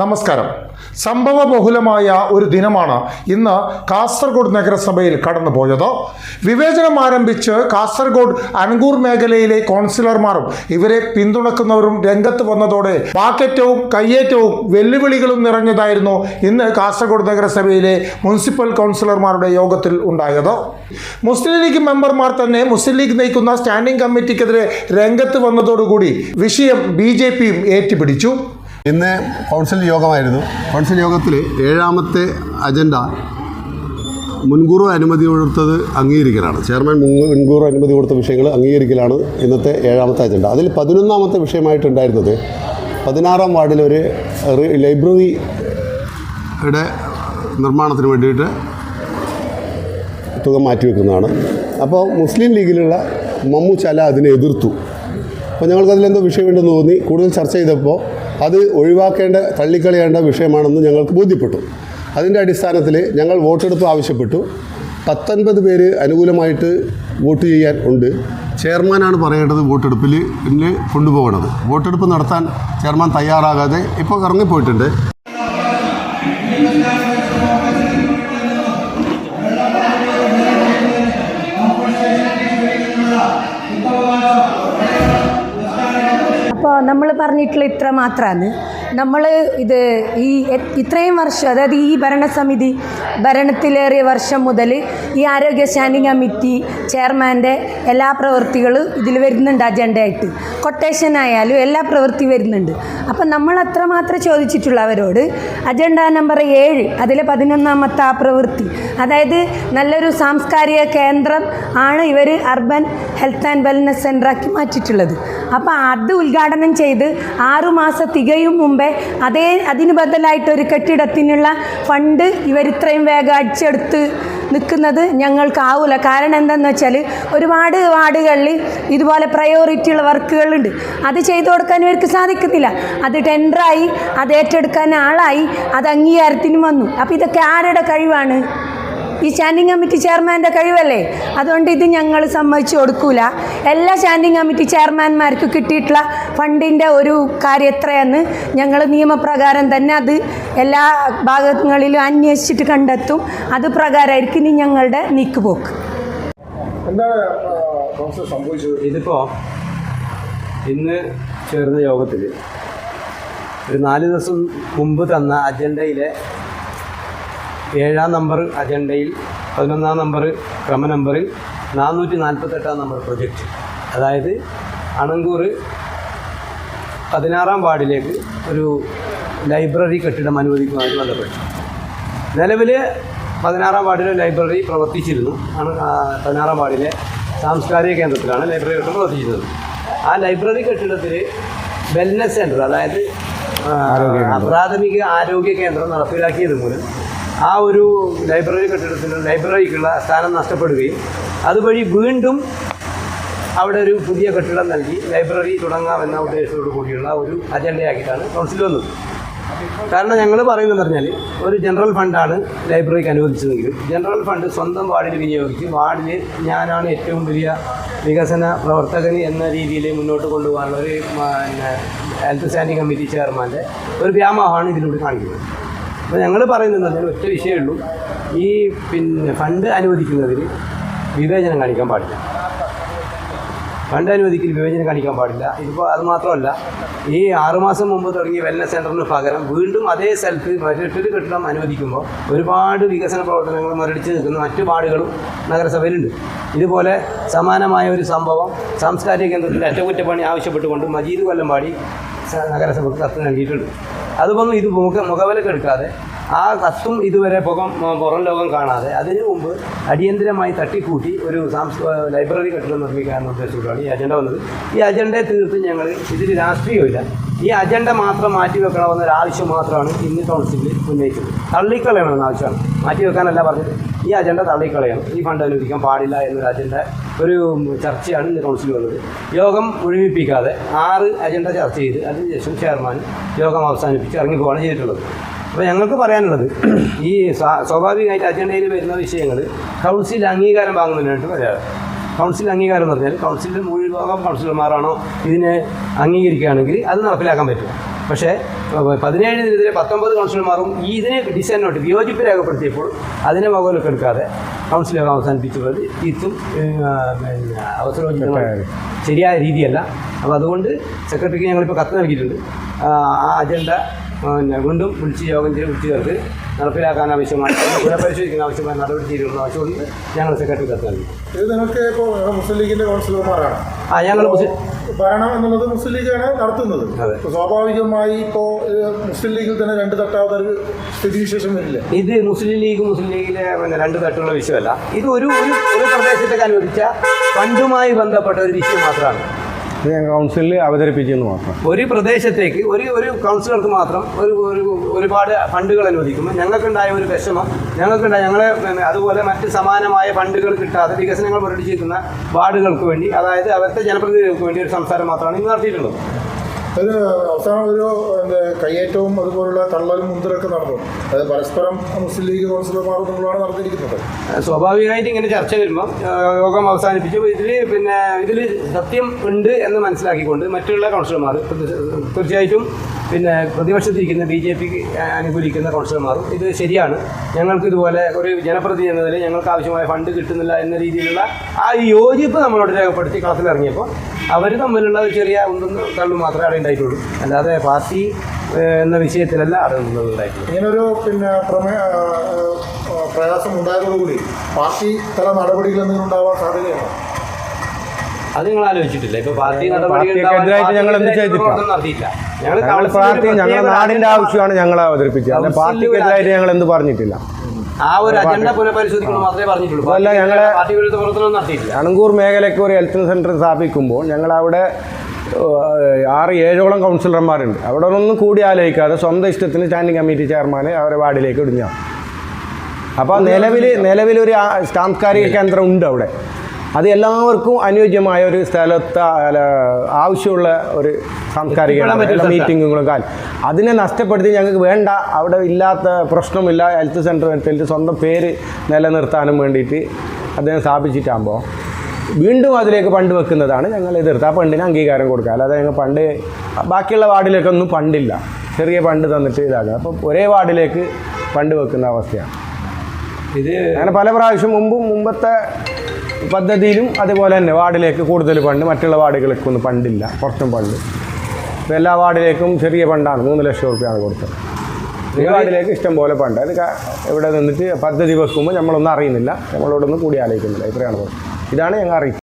നമസ്കാരം. സംഭവ ബഹുലമായ ഒരു ദിനമാണ് ഇന്ന് കാസർഗോഡ് നഗരസഭയിൽ കടന്നുപോയത്. വിവേചനം ആരംഭിച്ച് കാസർഗോഡ് അനങ്കൂർ മേഖലയിലെ കൗൺസിലർമാരും ഇവരെ പിന്തുണക്കുന്നവരും രംഗത്ത് വന്നതോടെ പാക്കറ്റവും കയ്യേറ്റവും വെല്ലുവിളികളും നിറഞ്ഞതായിരുന്നു ഇന്ന് കാസർഗോഡ് നഗരസഭയിലെ മുനിസിപ്പൽ കൗൺസിലർമാരുടെ യോഗത്തിൽ ഉണ്ടായത്. മുസ്ലിം ലീഗ് മെമ്പർമാർ തന്നെ മുസ്ലിം ലീഗ് നയിക്കുന്ന സ്റ്റാൻഡിംഗ് കമ്മിറ്റിക്കെതിരെ രംഗത്ത് വന്നതോടുകൂടി വിഷയം ബി ജെ പിയും ഏറ്റുപിടിച്ചു. ഇന്ന് കൗൺസിൽ യോഗമായിരുന്നു. കൗൺസിൽ യോഗത്തിൽ ഏഴാമത്തെ അജണ്ട മുൻകൂർ അനുമതി കൊടുത്തത് അംഗീകരിക്കലാണ്. ചെയർമാൻ മുൻ- മുൻകൂർ അനുമതി കൊടുത്ത വിഷയങ്ങൾ അംഗീകരിക്കലാണ് ഇന്നത്തെ ഏഴാമത്തെ അജണ്ട. അതിൽ പതിനൊന്നാമത്തെ വിഷയമായിട്ടുണ്ടായിരുന്നത് പതിനാറാം വാർഡിൽ ഒരു ലൈബ്രറിയുടെ നിർമ്മാണത്തിന് വേണ്ടിയിട്ട് തുക മാറ്റിവെക്കുന്നതാണ് അപ്പോൾ മുസ്ലിം ലീഗിലുള്ള മമ്മു ചല അതിനെ എതിർത്തു. അപ്പോൾ ഞങ്ങൾക്ക് അതിലെന്തോ വിഷയമുണ്ടെന്ന് തോന്നി. കൂടുതൽ ചർച്ച ചെയ്തപ്പോൾ അത് ഒഴിവാക്കേണ്ട തള്ളിക്കളയേണ്ട വിഷയമാണെന്ന് ഞങ്ങൾക്ക് ബോധ്യപ്പെട്ടു. അതിന്റെ അടിസ്ഥാനത്തിൽ ഞങ്ങൾ വോട്ടെടുപ്പ് ആവശ്യപ്പെട്ടു. പത്തൊൻപത് പേര് അനുകൂലമായിട്ട് വോട്ട് ചെയ്യാൻ ഉണ്ട്. ചെയർമാനാണ് പറയേണ്ടത് വോട്ടെടുപ്പിൽ കൊണ്ടുപോകണത്. വോട്ടെടുപ്പ് നടത്താൻ ചെയർമാൻ തയ്യാറാകാതെ ഇപ്പോൾ ഇറങ്ങിപ്പോയിട്ടുണ്ട്. അപ്പോൾ നമ്മൾ പറഞ്ഞിട്ടുള്ള ഇത്ര മാത്രമാണ് നമ്മൾ ഇത് ഈ ഇത്രയും വർഷം അതായത് ഈ ഭരണസമിതി ഭരണത്തിലേറിയ വർഷം മുതൽ ഈ ആരോഗ്യ സ്റ്റാൻഡിംഗ് കമ്മിറ്റി ചെയർമാന്റെ എല്ലാ പ്രവൃത്തികളും ഇതിൽ വരുന്നുണ്ട് അജണ്ടയായിട്ട്. കൊട്ടേഷൻ ആയാലും എല്ലാ പ്രവൃത്തി വരുന്നുണ്ട്. അപ്പം നമ്മൾ അത്രമാത്രം ചോദിച്ചിട്ടുള്ള അവരോട്. അജണ്ട നമ്പർ ഏഴ് അതിലെ പതിനൊന്നാമത്തെ ആ പ്രവൃത്തി. അതായത് നല്ലൊരു സാംസ്കാരിക കേന്ദ്രം ആണ് ഇവർ അർബൻ ഹെൽത്ത് ആൻഡ് വെൽനസ് സെന്ററാക്കി മാറ്റിയിട്ടുള്ളത്. അപ്പോൾ അത് ഉദ്ഘാടനം ചെയ്ത് ആറുമാസം തികയും മുമ്പേ അതേ അതിന് ബദലായിട്ട് ഒരു കെട്ടിടത്തിനുള്ള ഫണ്ട് ഇവരിത്രയും വേഗം അടിച്ചെടുത്ത് നിൽക്കുന്നത് ഞങ്ങൾക്കാവില്ല കാരണം എന്താണെന്ന് വെച്ചാൽ ഒരുപാട് വാർഡുകളിൽ ഇതുപോലെ പ്രയോറിറ്റി ഉള്ള വർക്കുകളുണ്ട് അത് ചെയ്തു കൊടുക്കാൻ ഇവർക്ക് സാധിക്കത്തില്ല. അത് ടെൻഡറായി അത് ഏറ്റെടുക്കാൻ ആളായി അത് അംഗീകാരത്തിനും വന്നു. അപ്പോൾ ഇതൊക്കെ ആരുടെ കഴിവാണ്? ഈ സ്റ്റാൻഡിംഗ് കമ്മിറ്റി ചെയർമാന്റെ കഴിവല്ലേ? അതുകൊണ്ട് ഇത് ഞങ്ങൾ സമ്മതിച്ചു കൊടുക്കൂല. എല്ലാ സ്റ്റാൻഡിംഗ് കമ്മിറ്റി ചെയർമാൻമാർക്ക് കിട്ടിയിട്ടുള്ള ഫണ്ടിന്റെ ഒരു കാര്യം എത്രയെന്ന് ഞങ്ങൾ നിയമപ്രകാരം തന്നെ അത് എല്ലാ ഭാഗങ്ങളിലും അന്വേഷിച്ചിട്ട് കണ്ടെത്തും. അത് പ്രകാരമായിരിക്കും ഇനി ഞങ്ങളുടെ നീക്കുപോക്ക്. ഇതിപ്പോ ഇതിപ്പോൾ ഇന്ന് ചേർന്ന യോഗത്തിൽ ഒരു നാല് ദിവസം മുമ്പ് തന്ന അജണ്ടയിലെ ഏഴാം നമ്പർ അജണ്ടയിൽ പതിനൊന്നാം നമ്പർ ക്രമ നമ്പറിൽ നാനൂറ്റി നാൽപ്പത്തെട്ടാം നമ്പർ പ്രൊജക്റ്റ് അതായത് അണങ്കൂർ പതിനാറാം വാർഡിലേക്ക് ഒരു ലൈബ്രറി കെട്ടിടം അനുവദിക്കുവാനും ബന്ധപ്പെട്ടു. നിലവിൽ പതിനാറാം വാർഡിലെ ലൈബ്രറി പ്രവർത്തിച്ചിരുന്നു. പതിനാറാം വാർഡിലെ സാംസ്കാരിക കേന്ദ്രത്തിലാണ് ലൈബ്രറി കെട്ടിടം പ്രവർത്തിച്ചിരുന്നത്. ആ ലൈബ്രറി കെട്ടിടത്തിൽ വെൽനസ് സെന്റർ അതായത് പ്രാഥമിക ആരോഗ്യ കേന്ദ്രം നടപ്പിലാക്കിയത് മൂലം ആ ഒരു ലൈബ്രറി കെട്ടിടത്തിന് ലൈബ്രറിക്കുള്ള സ്ഥാനം നഷ്ടപ്പെടുകയും അതുവഴി വീണ്ടും അവിടെ ഒരു പുതിയ കെട്ടിടം നൽകി ലൈബ്രറി തുടങ്ങാമെന്ന ഉദ്ദേശത്തോടു കൂടിയുള്ള ഒരു അജണ്ടയാക്കിയിട്ടാണ് കൗൺസിൽ വന്നത്. കാരണം ഞങ്ങൾ പറയുന്നത് പറഞ്ഞാൽ ഒരു ജനറൽ ഫണ്ടാണ് ലൈബ്രറിക്ക് അനുവദിച്ചതെങ്കിൽ ജനറൽ ഫണ്ട് സ്വന്തം വാർഡിൽ വിനിയോഗിച്ച് വാർഡിൽ ഞാനാണ് ഏറ്റവും വലിയ വികസന പ്രവർത്തകൻ എന്ന രീതിയിൽ മുന്നോട്ട് കൊണ്ടുപോകാനുള്ള ഒരു പിന്നെ ഹെൽത്ത് സ്റ്റാൻഡിംഗ് കമ്മിറ്റി ചെയർമാന്റെ ഒരു വ്യാമോഹമാണ് ഇതിലൂടെ കാണിക്കുന്നത്. അപ്പോൾ ഞങ്ങൾ പറയുന്നത് അതിൽ ഒറ്റ വിഷയമുള്ളൂ ഈ പിന്നെ ഫണ്ട് അനുവദിക്കുന്നതിൽ വിവേചനം കാണിക്കാൻ പാടില്ല. ഫണ്ട് അനുവദിക്കൽ വിവേചനം കാണിക്കാൻ പാടില്ല. ഇതിപ്പോൾ അത് മാത്രമല്ല ഈ ആറുമാസം മുമ്പ് തുടങ്ങിയ വെൽനസ് സെന്ററിന് പകരം വീണ്ടും അതേ സ്ഥലത്ത് മറ്റൊരു കെട്ടിടം അനുവദിക്കുമ്പോൾ ഒരുപാട് വികസന പ്രവർത്തനങ്ങൾ മുരടിച്ച് നിൽക്കുന്ന മറ്റു വാർഡുകളും നഗരസഭയിലുണ്ട്. ഇതുപോലെ സമാനമായ ഒരു സംഭവം സാംസ്കാരിക കേന്ദ്രത്തിന്റെ അറ്റകുറ്റപ്പണി ആവശ്യപ്പെട്ടുകൊണ്ട് മജീദ് കൊല്ലമ്പാടി നഗരസഭയ്ക്ക് കത്ത് നൽകിയിട്ടുണ്ട്. അതുപോലെ ഇത് മുഖ മുഖവിലക്കെടുക്കാതെ ആ കത്തും ഇതുവരെ പുകം പുറം ലോകം കാണാതെ അതിനു മുമ്പ് അടിയന്തിരമായി തട്ടിക്കൂട്ടി ഒരു സാംസ് ലൈബ്രറി കെട്ടിടം നിർമ്മിക്കാൻ ഉദ്ദേശത്തോടാണ് ഈ അജണ്ട വന്നത്. ഈ അജണ്ടയെ തീർത്ത് ഞങ്ങൾ ഇതിൽ രാഷ്ട്രീയമില്ല ഈ അജണ്ട മാത്രം മാറ്റി വെക്കണമെന്നൊരു ആവശ്യം മാത്രമാണ് ഇന്ന് കൗൺസിലിൽ ഉന്നയിച്ചത്. തള്ളിക്കളയണമെന്ന ആവശ്യമാണ് മാറ്റി വെക്കാനല്ല പറഞ്ഞത്. ഈ അജണ്ട തള്ളിക്കളയണം. ഈ ഫണ്ട് അനുവദിക്കാൻ പാടില്ല എന്നൊരു അജണ്ട ഒരു ചർച്ചയാണ് ഇന്ന് കൗൺസിൽ വന്നത് യോഗം മുഴുമിപ്പിക്കാതെ ആറ് അജണ്ട ചർച്ച ചെയ്ത് അതിനുശേഷം ചെയർമാൻ യോഗം അവസാനിപ്പിച്ച് ഇറങ്ങിപ്പോവാണ് ചെയ്തിട്ടുള്ളത്. അപ്പോൾ ഞങ്ങൾക്ക് പറയാനുള്ളത് ഈ സ്വാ- സ്വാഭാവികമായിട്ട് അജണ്ടയിൽ വരുന്ന വിഷയങ്ങൾ കൗൺസിൽ അംഗീകാരം വാങ്ങുന്നതിനായിട്ട് പറയാറ്. കൗൺസിൽ അംഗീകാരം എന്ന് പറഞ്ഞാൽ കൗൺസിലിൽ മുഴുവൻ കൗൺസിലർമാരാണോ ഇതിനെ അംഗീകരിക്കുകയാണെങ്കിൽ അത് നടപ്പിലാക്കാൻ പറ്റും. പക്ഷേ പതിനേഴിനെതിരെ പത്തൊമ്പത് കൗൺസിലർമാരും ഈ ഇതിനെ ഡിസൈനോട്ട് വിയോജിപ്പ് രേഖപ്പെടുത്തിയപ്പോൾ അതിനെ മകോലൊക്കെടുക്കാതെ കൗൺസിലർ അവസാനിപ്പിച്ചു അവസാനിപ്പിച്ചത് തീർത്തും അവസരോചിതമായ ശരിയായ രീതിയല്ല. അപ്പോൾ അതുകൊണ്ട് സെക്രട്ടറിക്ക് ഞങ്ങളിപ്പോൾ കത്ത് നൽകിയിട്ടുണ്ട്. ആ അജണ്ട പിന്നെ വീണ്ടും വിളിച്ച് യോഗം ചെയ്ത് വിളിച്ചു ചേർത്ത് നടപ്പിലാക്കാൻ ആവശ്യമായ പുനഃപരിശോധിക്കുന്ന ആവശ്യമായ നടപടി സ്വീകരിക്കണം ആവശ്യമുണ്ട്. ഞങ്ങൾ സെക്രട്ടറി കത്ത് നൽകി. ഇത് നിങ്ങൾക്ക് ഇപ്പോൾ മുസ്ലിം ലീഗിന്റെ കൗൺസിലർമാരാണ്. ആ ഞങ്ങൾ ഭരണം എന്നുള്ളത് മുസ്ലിം ലീഗാണ് നടത്തുന്നത്. സ്വാഭാവികമായി ഇപ്പോ മുസ്ലിം ലീഗിൽ തന്നെ രണ്ട് തട്ടാവുന്ന ഒരു സ്ഥിതിവിശേഷം വരില്ല? ഇത് മുസ്ലിം ലീഗ് മുസ്ലിം ലീഗിലെ പിന്നെ രണ്ട് തട്ടുള്ള വിഷയമല്ല. ഇത് ഒരു ഒരു ഒരു പ്രദേശത്തേക്ക് അനുവദിച്ച ഫണ്ടുമായി ബന്ധപ്പെട്ട ഒരു വിഷയം മാത്രമാണ്. കൗൺസിലിൽ അവതരിപ്പിക്കുന്നു മാത്രം. ഒരു പ്രദേശത്തേക്ക് ഒരു ഒരു കൗൺസിലർക്ക് മാത്രം ഒരു ഒരു ഒരുപാട് ഫണ്ടുകൾ അനുവദിക്കുമ്പോൾ ഞങ്ങൾക്കുണ്ടായ ഒരു വിഷമം ഞങ്ങൾക്കുണ്ടായ ഞങ്ങളെ അതുപോലെ മറ്റ് സമാനമായ ഫണ്ടുകൾ കിട്ടാതെ വികസനങ്ങൾ പ്രകടിച്ചിരിക്കുന്ന വാർഡുകൾക്ക് വേണ്ടി അതായത് അവരുടെ ജനപ്രതിനിധികൾക്ക് വേണ്ടി ഒരു സംസാരം മാത്രമാണ് ഇന്ന് നടത്തിയിട്ടുള്ളത്. അത് അവസാനം ഒരു കയ്യേറ്റവും അതുപോലുള്ള തള്ളലും മുന്തലൊക്കെ നടന്നു. അത് പരസ്പരം മുസ്ലിം ലീഗ് കൗൺസിലർമാർ തമ്മിലാണ് നടന്നിരിക്കുന്നത്. സ്വാഭാവികമായിട്ട് ഇങ്ങനെ ചർച്ച വരുമ്പം ആ, യോഗം അവസാനിപ്പിച്ചു. ഇതിൽ പിന്നെ ഇതിൽ സത്യം ഉണ്ട് എന്ന് മനസ്സിലാക്കിക്കൊണ്ട് മറ്റുള്ള കൗൺസിലർമാർ തീർച്ചയായിട്ടും പിന്നെ പ്രതിപക്ഷത്തിരിക്കുന്ന ബി ജെ പിക്ക് അനുകൂലിക്കുന്ന കൗൺസിലർമാരും ഇത് ശരിയാണ്. ഞങ്ങൾക്ക് ഇതുപോലെ ഒരു ജനപ്രതിനിധി എന്ന നിലയിൽ ഞങ്ങൾക്ക് ആവശ്യമായ ഫണ്ട് കിട്ടുന്നില്ല എന്ന രീതിയിലുള്ള ആ യോജിപ്പ് നമ്മളോട് രേഖപ്പെടുത്തി കളത്തിലിറങ്ങിയപ്പോൾ അവർ തമ്മിലുള്ള ഒരു ചെറിയ ഉന്തും തള്ളും മാത്രമേ അവിടെ ഉണ്ടായിട്ടുള്ളൂ. അല്ലാതെ പാർട്ടി എന്ന വിഷയത്തിലല്ല അവിടെ ഉണ്ടായിട്ടുള്ളൂ ഇങ്ങനൊരു പിന്നെ പ്രമേ ആ, ആ, പ്രയാസം ഉണ്ടായതോടുകൂടി പാർട്ടി തല നടപടികൾ എന്തെങ്കിലും ഉണ്ടാവാൻ സാധ്യതയാണ് അത് നിങ്ങൾ ആലോചിച്ചിട്ടില്ല. ഇപ്പൊ പാർട്ടി നടപടി ഞങ്ങൾ എന്ത് ചെയ്തിട്ടില്ല. നടത്തിയില്ല ഞങ്ങൾ ഞങ്ങൾ പാർട്ടി ഞങ്ങളുടെ നാടിന്റെ ആവശ്യമാണ് ഞങ്ങൾ അവതരിപ്പിച്ചത് പാർട്ടിക്കെതിരായിട്ട് ഞങ്ങൾ എന്ത് പറഞ്ഞിട്ടില്ല. ആ ഒരു അജണ്ട പുനഃപരിശോധിക്കണം മാത്രമേ പറഞ്ഞിട്ടുള്ളൂ. അല്ല ഞങ്ങളെ- പാർട്ടി വിരുദ്ധ പ്രവർത്തനം നടത്തിയിട്ടില്ല. അണങ്കൂർ മേഖലയ്ക്ക് ഒരു ഹെൽത്ത് സെന്റർ സ്ഥാപിക്കുമ്പോൾ ഞങ്ങൾ അവിടെ ആറ് ഏഴോളം കൗൺസിലർമാരുണ്ട് അവിടെ ഒന്നും കൂടി ആലോചിക്കാതെ സ്വന്തം ഇഷ്ടത്തിന് സ്റ്റാൻഡിംഗ് കമ്മിറ്റി ചെയർമാൻ അവരെ വാർഡിലേക്ക് ഇടിഞ്ഞാൽ അപ്പോൾ നിലവിൽ നിലവിലൊരു സാംസ്കാരിക കേന്ദ്രം ഉണ്ട് അവിടെ. അത് എല്ലാവർക്കും അനുയോജ്യമായ ഒരു സ്ഥലത്ത് ആവശ്യമുള്ള ഒരു സാംസ്കാരിക. മീറ്റിങ്ങുകളും കാൽ. അതിനെ നഷ്ടപ്പെടുത്തി ഞങ്ങൾക്ക് വേണ്ട അവിടെ ഇല്ലാത്ത പ്രശ്നമില്ല ഹെൽത്ത് സെന്റർ എടുത്തിട്ട് സ്വന്തം പേര് നിലനിർത്താനും വേണ്ടിയിട്ട് അദ്ദേഹം സ്ഥാപിച്ചിട്ടാകുമ്പോൾ വീണ്ടും അതിലേക്ക് പണ്ട് വെക്കുന്നതാണ് ഞങ്ങൾ എതിർത്ത് ആ പണ്ടിന് അംഗീകാരം കൊടുക്കുക. അല്ലാതെ ഞങ്ങൾ പണ്ട് ബാക്കിയുള്ള വാർഡിലേക്കൊന്നും പണ്ടില്ല ചെറിയ പണ്ട് തന്നിട്ട് ഇതാക്കുക. അപ്പോൾ ഒരേ വാർഡിലേക്ക് പണ്ട് വെക്കുന്ന അവസ്ഥയാണ്. ഇത് അങ്ങനെ പല പ്രാവശ്യം മുമ്പും മുമ്പത്തെ പദ്ധതിയിലും അതുപോലെ തന്നെ വാർഡിലേക്ക് കൂടുതൽ പണ്ട് മറ്റുള്ള വാർഡുകൾക്കൊന്നും പണ്ടില്ല പുറത്തും പണ്ട് ഇപ്പോൾ എല്ലാ വാർഡിലേക്കും ചെറിയ പണ്ടാണ് മൂന്ന് ലക്ഷം റുപ്യാണ് കൊടുത്തത്. ഈ വാർഡിലേക്ക് ഇഷ്ടം പോലെ ഫണ്ട്. അത് ഇവിടെ നിന്നിട്ട് പദ്ധതി വെക്കുമ്പോൾ നമ്മളൊന്നും അറിയുന്നില്ല. നമ്മളോടൊന്നും കൂടി ആലോചിക്കുന്നില്ല. ഇത്രയാണ്. ഇതാണ് ഞങ്ങൾ അറിയിച്ചത്